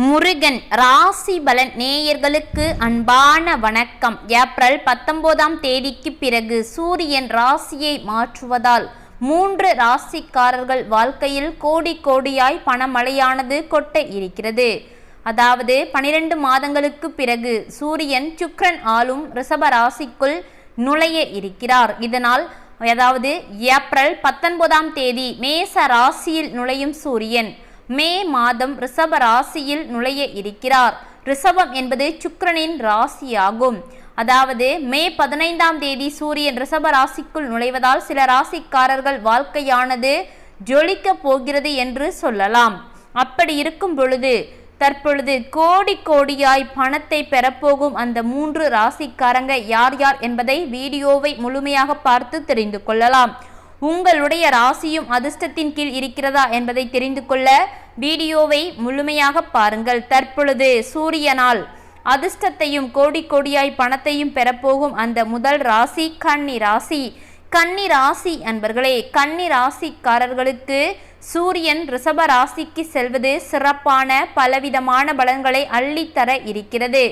முருகன் ராசி பலன் நேயர்களுக்கு அன்பான வணக்கம். ஏப்ரல் பத்தொன்பதாம் தேதிக்கு பிறகு சூரியன் ராசியை மாற்றுவதால் மூன்று ராசிக்காரர்கள் வாழ்க்கையில் கோடி கோடியாய் பணமழையானது கொட்ட இருக்கிறது. அதாவது பனிரெண்டு மாதங்களுக்கு பிறகு சூரியன் சுக்ரன் ஆளும் ரிஷப ராசிக்குள் நுழைய இருக்கிறார். இதனால் அதாவது ஏப்ரல் பத்தொன்பதாம் தேதி மேச ராசியில் நுழையும் சூரியன். மே மாதம் ரிஷப ராசியில் நுழைய இருக்கிறார். ரிஷபம் என்பது சுக்கரனின் ராசியாகும். அதாவது மே பதினைந்தாம் தேதி சூரியன் ரிஷப ராசிக்குள் நுழைவதால் சில ராசிக்காரர்கள் வாழ்க்கையானது ஜொலிக்க போகிறது என்று சொல்லலாம். அப்படி இருக்கும் பொழுது தற்பொழுது கோடி கோடியாய் பணத்தை பெறப்போகும் அந்த மூன்று ராசிக்காரங்க யார் யார் என்பதை வீடியோவை முழுமையாக பார்த்து தெரிந்து கொள்ளலாம். உங்களுடைய ராசியும் அதிர்ஷ்டத்தின் கீழ் இருக்கிறதா என்பதை தெரிந்து கொள்ள வீடியோவை முழுமையாக பாருங்கள். தற்பொழுது சூரியனால் அதிர்ஷ்டத்தையும் கோடி கோடியாய் பணத்தையும் பெறப்போகும் அந்த முதல் ராசி கன்னி ராசி. கன்னி ராசி அன்பர்களே கன்னி ராசிக்காரர்களுக்கு சூரியன் ரிஷப ராசிக்கு செல்வது சிறப்பான பலவிதமான பலன்களை அள்ளித்தர இருக்கிறது.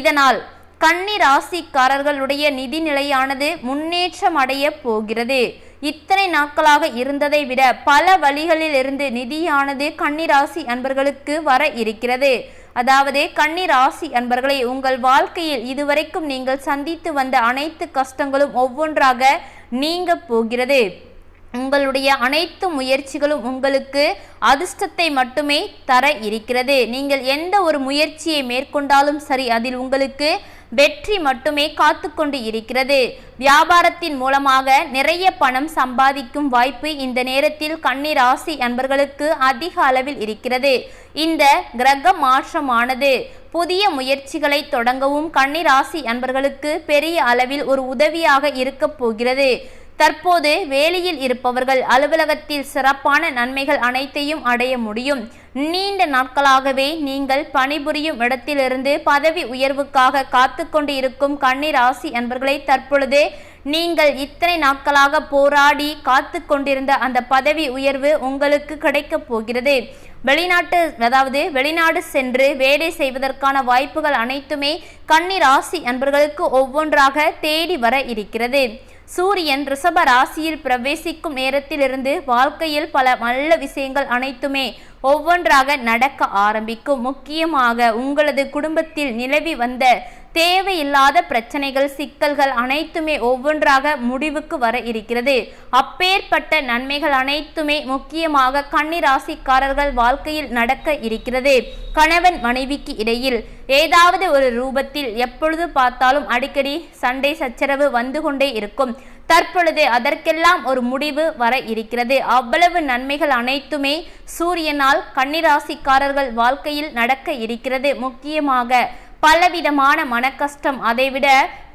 இதனால் கன்னி ராசிக்காரர்களுடைய நிதி நிலையானது முன்னேற்றம் அடைய போகிறது. இத்தனை நாட்களாக இருந்ததை விட பல வழிகளிலிருந்து நிதியானது கன்னிராசி அன்பர்களுக்கு வர இருக்கிறது. அதாவது கன்னிராசி அன்பர்களை உங்கள் வாழ்க்கையில் இதுவரைக்கும் நீங்கள் சந்தித்து வந்த அனைத்து கஷ்டங்களும் ஒவ்வொன்றாக நீங்க போகிறது. உங்களுடைய அனைத்து முயற்சிகளும் உங்களுக்கு அதிர்ஷ்டத்தை மட்டுமே தர இருக்கிறது. நீங்கள் எந்த ஒரு முயற்சியை மேற்கொண்டாலும் சரி அதில் உங்களுக்கு வெற்றி மட்டுமே காத்துக்கொண்டு இருக்கிறது. வியாபாரத்தின் மூலமாக நிறைய பணம் சம்பாதிக்கும் வாய்ப்பு இந்த நேரத்தில் கன்னி ராசி அன்பர்களுக்கு அதிக அளவில் இருக்கிறது. இந்த கிரக மாற்றமானது புதிய முயற்சிகளை தொடங்கவும் கன்னி ராசி அன்பர்களுக்கு பெரிய அளவில் ஒரு உதவியாக இருக்கப் போகிறது. தற்போது வேலையில் இருப்பவர்கள் அலுவலகத்தில் சிறப்பான நன்மைகள் அனைத்தையும் அடைய முடியும். நீண்ட நாட்களாகவே நீங்கள் பணிபுரியும் இடத்திலிருந்து பதவி உயர்வுக்காக காத்து கொண்டு இருக்கும் கண்ணீர் அன்பர்களை தற்பொழுது நீங்கள் இத்தனை நாட்களாக போராடி காத்து கொண்டிருந்த அந்த பதவி உயர்வு உங்களுக்கு கிடைக்கப் போகிறது. வெளிநாட்டு அதாவது வெளிநாடு சென்று வேலை செய்வதற்கான வாய்ப்புகள் அனைத்துமே கன்னி ராசி அன்பர்களுக்கு ஒவ்வொன்றாக தேடி வர இருக்கிறது. சூரியன் ரிஷப ராசியில் பிரவேசிக்கும் நேரத்திலிருந்து வாழ்க்கையில் பல நல்ல விஷயங்கள் அனைத்துமே ஒவ்வொன்றாக நடக்க ஆரம்பிக்கும். முக்கியமாக உங்களது குடும்பத்தில் நிலவி வந்த தேவையில்லாத பிரச்சனைகள் சிக்கல்கள் அனைத்துமே ஒவ்வொன்றாக முடிவுக்கு வர இருக்கிறது. அப்பேற்பட்ட நன்மைகள் அனைத்துமே முக்கியமாக கன்னிராசிக்காரர்கள் வாழ்க்கையில் நடக்க இருக்கிறது. கணவன் மனைவிக்கு இடையில் ஏதாவது ஒரு ரூபத்தில் எப்பொழுது பார்த்தாலும் அடிக்கடி சண்டை சச்சரவு வந்து கொண்டே இருக்கும். தற்பொழுது அதற்கெல்லாம் ஒரு முடிவு வர இருக்கிறது. அவ்வளவு நன்மைகள் அனைத்துமே சூரியனால் கன்னிராசிக்காரர்கள் வாழ்க்கையில் நடக்க இருக்கிறது. முக்கியமாக பலவிதமான மனக்கஷ்டம். அதைவிட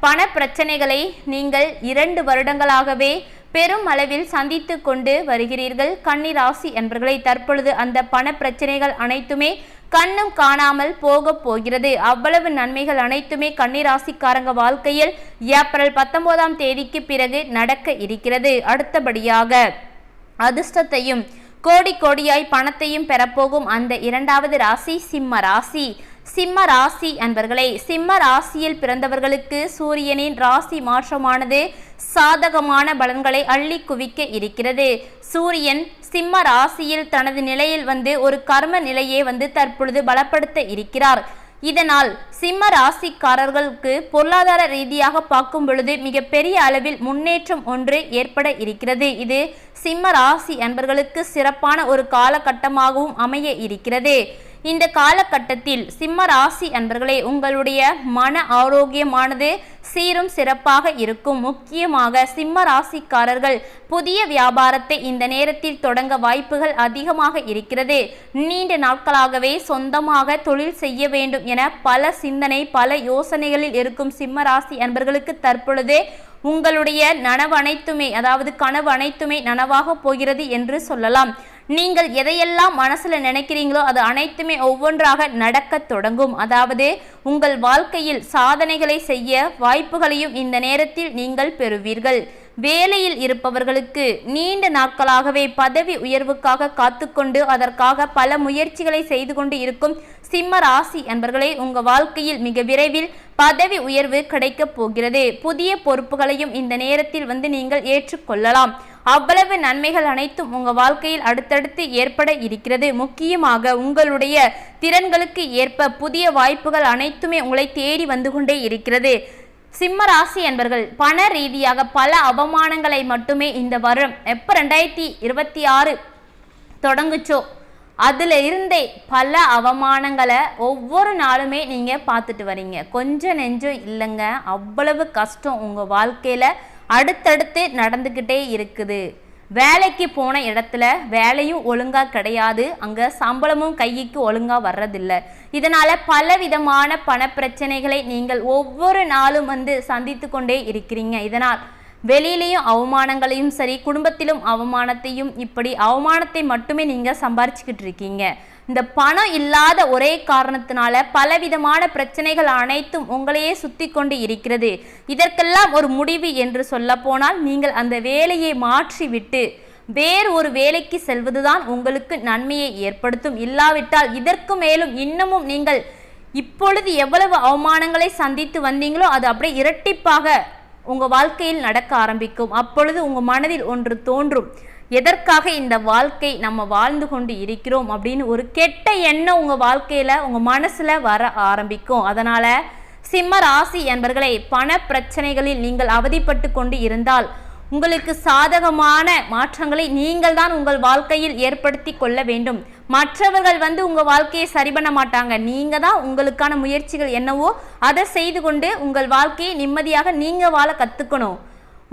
பண பிரச்சனைகளை நீங்கள் இரண்டு வருடங்களாகவே பெரும் அளவில் சந்தித்து கொண்டு வருகிறீர்கள். கன்னிராசி என்பர்களை தற்பொழுது அந்த பண பிரச்சனைகள் அனைத்துமே கண்ணும் காணாமல் போக போகிறது. அவ்வளவு நன்மைகள் அனைத்துமே கன்னிராசிக்காரங்க வாழ்க்கையில் ஏப்ரல் பத்தொன்பதாம் தேதிக்கு பிறகு நடக்க இருக்கிறது. அடுத்தபடியாக அதிர்ஷ்டத்தையும் கோடி கோடியாய் பணத்தையும் பெறப்போகும் அந்த இரண்டாவது ராசி சிம்ம ராசி. சிம்ம ராசி அன்பர்களே சிம்ம ராசியில் பிறந்தவர்களுக்கு சூரியனின் ராசி மாற்றமானது சாதகமான பலன்களை அள்ளி குவிக்க இருக்கிறது. சூரியன் சிம்ம ராசியில் தனது நிலையில் வந்து ஒரு கர்ம நிலையை வந்து தற்பொழுது பலப்படுத்த இருக்கிறார். இதனால் சிம்ம ராசிக்காரர்களுக்கு பொருளாதார ரீதியாக பார்க்கும் பொழுது மிகப்பெரிய அளவில் முன்னேற்றம் ஒன்று ஏற்பட இருக்கிறது. இது சிம்ம ராசி அன்பர்களுக்கு சிறப்பான ஒரு காலகட்டமாகவும் அமைய இருக்கிறது. இந்த காலகட்டத்தில் சிம்ம ராசி அன்பர்களே உங்களுடைய மன ஆரோக்கியமானது சீரும் சிறப்பாக இருக்கும். முக்கியமாக சிம்ம ராசிக்காரர்கள் புதிய வியாபாரத்தை இந்த நேரத்தில் தொடங்க வாய்ப்புகள் அதிகமாக இருக்கிறது. நீண்ட நாட்களாகவே சொந்தமாக தொழில் செய்ய வேண்டும் என பல சிந்தனை பல யோசனைகளில் இருக்கும் சிம்ம ராசி அன்பர்களுக்கு தற்பொழுது உங்களுடைய நனவு அனைத்துமே அதாவது கனவு அனைத்துமே நனவாக போகிறது என்று சொல்லலாம். நீங்கள் எதையெல்லாம் மனசுல நினைக்கிறீங்களோ அது அனைத்துமே ஒவ்வொன்றாக நடக்கத் தொடங்கும். அதாவது உங்கள் வாழ்க்கையில் சாதனைகளை செய்ய வாய்ப்புகளையும் இந்த நேரத்தில் நீங்கள் பெறுவீர்கள். வேலையில் இருப்பவர்களுக்கு நீண்ட நாட்களாகவே பதவி உயர்வுக்காக காத்துக்கொண்டு அதற்காக பல முயற்சிகளை செய்து கொண்டு இருக்கும் சிம்ம ராசி அன்பர்களே உங்க வாழ்க்கையில் மிக விரைவில் பதவி உயர்வு கிடைக்கப் போகிறது. புதிய பொறுப்புகளையும் இந்த நேரத்தில் வந்து நீங்கள் ஏற்றுக்கொள்ளலாம். அவ்வளவு நன்மைகள் அனைத்தும் உங்கள் வாழ்க்கையில் அடுத்தடுத்து ஏற்பட இருக்கிறது. முக்கியமாக உங்களுடைய திறன்களுக்கு ஏற்ப புதிய வாய்ப்புகள் அனைத்துமே உங்களை தேடி வந்து கொண்டே இருக்கிறது. சிம்ம ராசி என்பர்கள் பண ரீதியாக பல அவமானங்களை மட்டுமே இந்த வருடம் எப்போ ரெண்டாயிரத்தி இருபத்தி ஆறு தொடங்குச்சோ அதில் இருந்தே பல அவமானங்களை ஒவ்வொரு நாளுமே நீங்கள் பார்த்துட்டு வரீங்க. கொஞ்சம் நெஞ்சம் இல்லைங்க. அவ்வளவு கஷ்டம் உங்கள் வாழ்க்கையில். அடுத்தடுத்து நடந்துக்கிட்டே இருக்குது. வேலைக்கு போன இடத்துல வேலையும் ஒழுங்காக கிடையாது. அங்கே சம்பளமும் கைக்கு ஒழுங்காக வர்றதில்ல. இதனால் பலவிதமான பண பிரச்சனைகளை நீங்கள் ஒவ்வொரு நாளும் வந்து சந்தித்து கொண்டே இருக்கிறீங்க. இதனால் வெளியிலையும் அவமானங்களையும் சரி குடும்பத்திலும் அவமானத்தையும் இப்படி அவமானத்தை மட்டுமே நீங்கள் சம்பாரிச்சுக்கிட்டு இருக்கீங்க. இந்த பணம் இல்லாத ஒரே காரணத்தினால பலவிதமான பிரச்சனைகள் அனைத்தும் உங்களையே சுத்தி கொண்டு இருக்கிறது. இதற்கெல்லாம் ஒரு முடிவு என்று சொல்ல போனால் நீங்கள் அந்த வேலையை மாற்றிவிட்டு வேறு ஒரு வேலைக்கு செல்வதுதான் உங்களுக்கு நன்மையை ஏற்படுத்தும். இல்லாவிட்டால் இதற்கு மேலும் இன்னமும் நீங்கள் இப்பொழுது எவ்வளவு அவமானங்களை சந்தித்து வந்தீங்களோ அது அப்படியே இரட்டிப்பாக உங்கள் வாழ்க்கையில் நடக்க ஆரம்பிக்கும். அப்பொழுது உங்கள் மனதில் ஒன்று தோன்றும். எதற்காக இந்த வாழ்க்கை நம்ம வாழ்ந்து கொண்டு இருக்கிறோம் அப்படின்னு ஒரு கெட்ட எண்ணம் உங்கள் வாழ்க்கையில் உங்கள் மனசில் வர ஆரம்பிக்கும். அதனால் சிம்ம ராசி என்பர்களை பண பிரச்சனைகளில் நீங்கள் அவதிப்பட்டு கொண்டு இருந்தால் உங்களுக்கு சாதகமான மாற்றங்களை நீங்கள் தான் உங்கள் வாழ்க்கையில் ஏற்படுத்தி கொள்ள வேண்டும். மற்றவர்கள் வந்து உங்கள் வாழ்க்கையை சரி பண்ண மாட்டாங்க. நீங்கள் தான் உங்களுக்கான முயற்சிகள் என்னவோ அதை செய்து கொண்டு உங்கள் வாழ்க்கையை நிம்மதியாக நீங்கள் வாழ கற்றுக்கணும்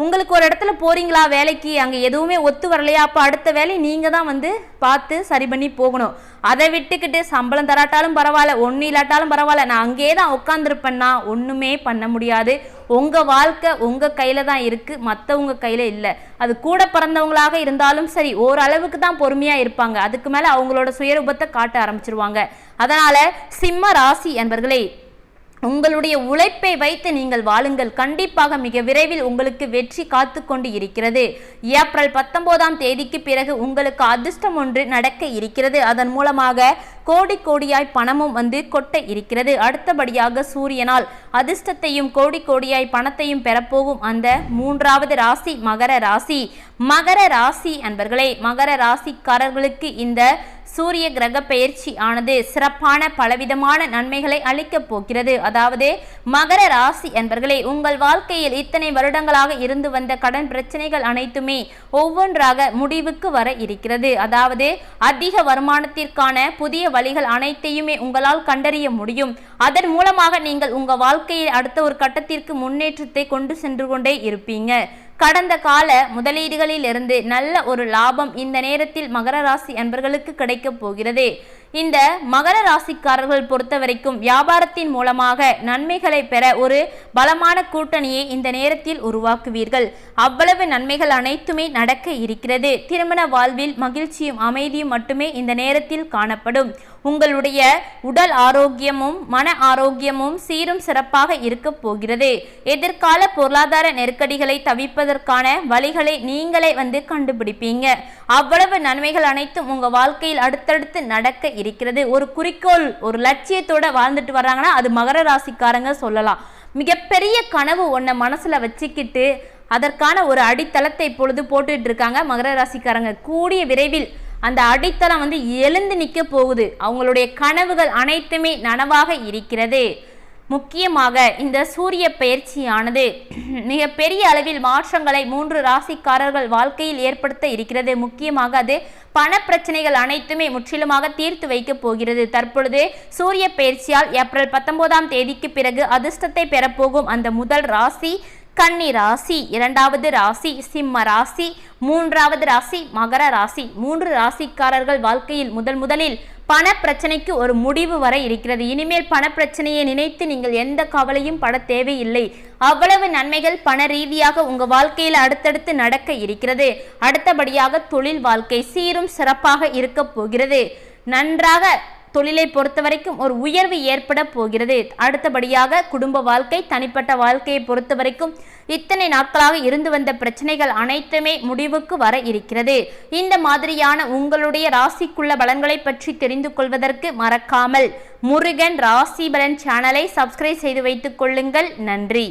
உங்களுக்கு ஒரு இடத்துல போகிறீங்களா வேலைக்கு? அங்கே எதுவுமே ஒத்து வரலையா? அப்போ அடுத்த வேலை நீங்கள் தான் வந்து பார்த்து சரி பண்ணி போகணும். அதை விட்டுக்கிட்டு சம்பளம் தராட்டாலும் பரவாயில்ல ஒன்றும் இல்லாட்டாலும் பரவாயில்ல. நான் அங்கேயே தான் உட்காந்துருப்பேன்னா ஒன்றுமே பண்ண முடியாது. உங்கள் வாழ்க்கை உங்கள் கையில் தான் இருக்குது மற்றவங்க கையில் இல்லை. அது கூட பிறந்தவங்களாக இருந்தாலும் சரி ஓரளவுக்கு தான் பொறுமையாக இருப்பாங்க. அதுக்கு மேலே அவங்களோட சுயரூபத்தை காட்ட ஆரம்பிச்சிருவாங்க. அதனால் சிம்ம ராசி என்பர்களே உங்களுடைய உழைப்பை வைத்து நீங்கள் வாழுங்கள். கண்டிப்பாக மிக விரைவில் உங்களுக்கு வெற்றி காத்து கொண்டு இருக்கிறது. ஏப்ரல் பத்தொன்பதாம் தேதிக்கு பிறகு உங்களுக்கு அதிர்ஷ்டம் ஒன்று நடக்க இருக்கிறது. அதன் மூலமாக கோடி கோடியாய் பணமும் வந்து கொட்ட இருக்கிறது. அடுத்தபடியாக சூரியனால் அதிர்ஷ்டத்தையும் கோடி கோடியாய் பணத்தையும் பெறப்போகும் அந்த மூன்றாவது ராசி மகர ராசி. மகர ராசி அன்பர்களே மகர ராசிக்காரர்களுக்கு இந்த சூரிய கிரக பெயர்ச்சி ஆனது சிறப்பான பலவிதமான நன்மைகளை அளிக்கப் போகிறது. அதாவது மகர ராசி என்பர்களே உங்கள் வாழ்க்கையில் இத்தனை வருடங்களாக இருந்து வந்த கடன் பிரச்சனைகள் அனைத்துமே ஒவ்வொன்றாக முடிவுக்கு வர இருக்கிறது. அதாவது அதிக வருமானத்திற்கான புதிய வழிகள் அனைத்தையுமே உங்களால் கண்டறிய முடியும். அதன் மூலமாக நீங்கள் உங்கள் வாழ்க்கையில் அடுத்த ஒரு கட்டத்திற்கு முன்னேற்றத்தை கொண்டு சென்று கொண்டே இருப்பீங்க. கடந்த கால முதலீடுகளிலிருந்து நல்ல ஒரு லாபம் இந்த நேரத்தில் மகர ராசி அன்பர்களுக்கு கிடைக்கப் போகிறது. இந்த மகர ராசிக்காரர்கள் பொறுத்த வரைக்கும் வியாபாரத்தின் மூலமாக நன்மைகளை பெற ஒரு பலமான கூட்டணியை இந்த நேரத்தில் உருவாக்குவீர்கள். அவ்வளவு நன்மைகள் அனைத்துமே நடக்க இருக்கிறது. திருமண வாழ்வில் மகிழ்ச்சியும் அமைதியும் மட்டுமே இந்த நேரத்தில் காணப்படும். உங்களுடைய உடல் ஆரோக்கியமும் மன ஆரோக்கியமும் சீரும் சிறப்பாக இருக்க போகிறது. எதிர்கால பொருளாதார நெருக்கடிகளை தவிப்பதற்கான வழிகளை நீங்களே வந்து கண்டுபிடிப்பீங்க. அவ்வளவு நன்மைகள் அனைத்தும் உங்க வாழ்க்கையில் அடுத்தடுத்து நடக்க இருக்கிறது. ஒரு குறிக்கோள் ஒரு லட்சியத்தோட வாழ்ந்துட்டு வர்றாங்கன்னா அது மகர ராசிக்காரங்க சொல்லலாம். மிகப்பெரிய கனவு ஒன்றை மனசுல வச்சுக்கிட்டு அதற்கான ஒரு அடித்தளத்தை இப்பொழுது போட்டுட்டு இருக்காங்க மகர ராசிக்காரங்க. கூடிய விரைவில் அந்த அடித்தளம் வந்து எழுந்து நிற்க போகுது. அவங்களுடைய கனவுகள் அனைத்துமே நனவாக இருக்கிறது. முக்கியமாக இந்த சூரிய பயிற்சியானது மிக பெரிய அளவில் மாற்றங்களை மூன்று ராசிக்காரர்கள் வாழ்க்கையில் ஏற்படுத்த இருக்கிறது. முக்கியமாக அது பண பிரச்சனைகள் அனைத்துமே முற்றிலுமாக தீர்த்து வைக்கப் போகிறது. தற்பொழுது சூரிய பயிற்சியால் ஏப்ரல் பத்தொன்பதாம் தேதிக்கு பிறகு அதிர்ஷ்டத்தை பெறப்போகும் அந்த முதல் ராசி கன்னி ராசி இரண்டாவது ராசி சிம்ம ராசி மூன்றாவது ராசி மகர ராசி. மூன்று ராசிக்காரர்கள் வாழ்க்கையில் முதல் முதலில் பண பிரச்சனைக்கு ஒரு முடிவு வர இருக்கிறது. இனிமேல் பண பிரச்சனையை நினைத்து நீங்கள் எந்த கவலையும் பட தேவையில்லை. அவ்வளவு நன்மைகள் பண ரீதியாக உங்க வாழ்க்கையில் அடுத்தடுத்து நடக்க இருக்கிறது. அடுத்தபடியாக தொழில் வாழ்க்கை சீரும் சிறப்பாக இருக்க போகிறது. நன்றாக தொழிலை பொறுத்த வரைக்கும் ஒரு உயர்வு ஏற்பட போகிறது. அடுத்தபடியாக குடும்ப வாழ்க்கை தனிப்பட்ட வாழ்க்கையை பொறுத்த வரைக்கும் இத்தனை நாட்களாக இருந்து வந்த பிரச்சனைகள் அனைத்துமே முடிவுக்கு வர இருக்கிறது. இந்த மாதிரியான உங்களுடைய ராசிக்குள்ள பலன்களை பற்றி தெரிந்து கொள்வதற்கு மறக்காமல் முருகன் ராசி பலன் சேனலை சப்ஸ்கிரைப் செய்து வைத்துக் கொள்ளுங்கள். நன்றி.